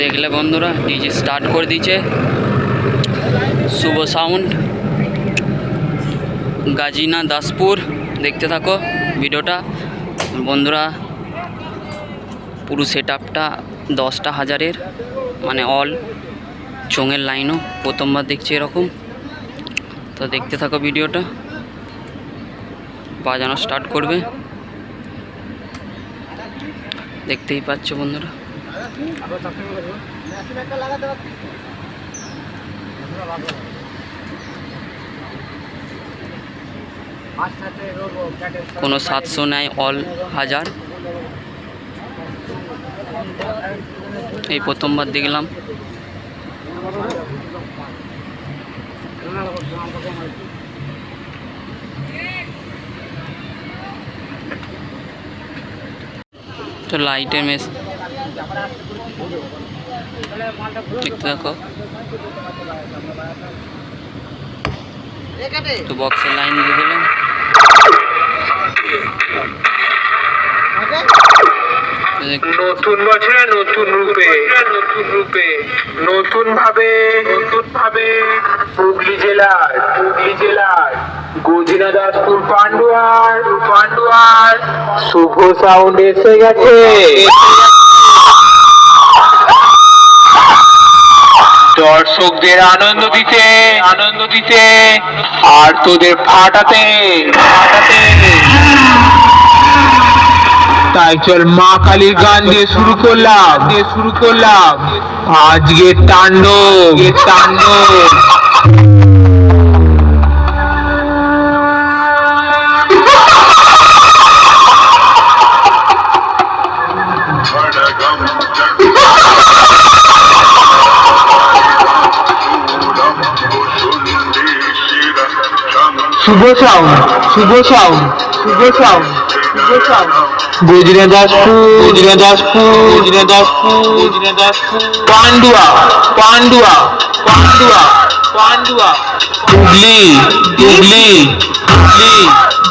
দেখলে বন্ধুরা DG start করে দিয়েছে। শুভ সাউন্ড গাজিনা দাসপুর, দেখতে থাকো ভিডিওটা। বন্ধুরা, পুরো সেট আপটা দশটা হাজারের মানে অল চোঙের লাইনও প্রথমবার দেখছি এরকম। তো দেখতে থাকো ভিডিওটা, বাজানো স্টার্ট করবে। দেখতেই পাচ্ছ বন্ধুরা। কোনো সাতশো নেয় অল হাজার। এই প্রথমবার দেখলাম। তো লাইটের মেস তো বক্সের লাইন দিয়ে দিলাম। নতুন বছরে নতুন রূপে নতুন রূপে, নতুন ভাবে নতুন ভাবে। হুগলি জেলার হুগলি জেলার গজিনা দাসপুর পান্ডুয়ার পান্ডুয়ার। শুভ সাউন্ড এসে গেছে। দর্শকদের আনন্দ দিতে আনন্দ দিতে আর তোদের ফাটাতে। ফাটাতে তাই চল মা কালীর গান দিয়ে শুরু করলাম। দিয়ে শুরু করলাম আজকে তাণ্ডব তাণ্ডব। Shubho sound Shubho sound Shubho sound Shubho sound Gujra Daspur Gujra Daspur Gujra Daspur Gujra Daspur Pandua Pandua Pandua Pandua Hooghly Hooghly Hooghly.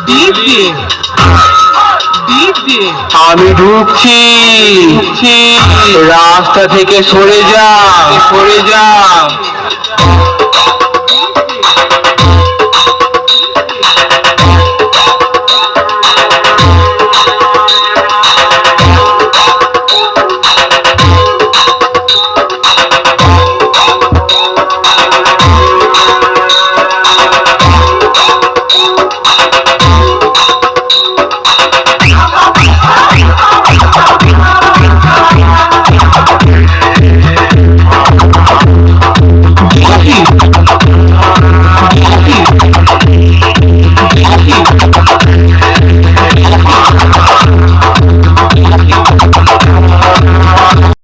দিয়ে দিয়ে। আমি ঢুকছি ঢুকছি। রাস্তা থেকে সরে যা সরে যা।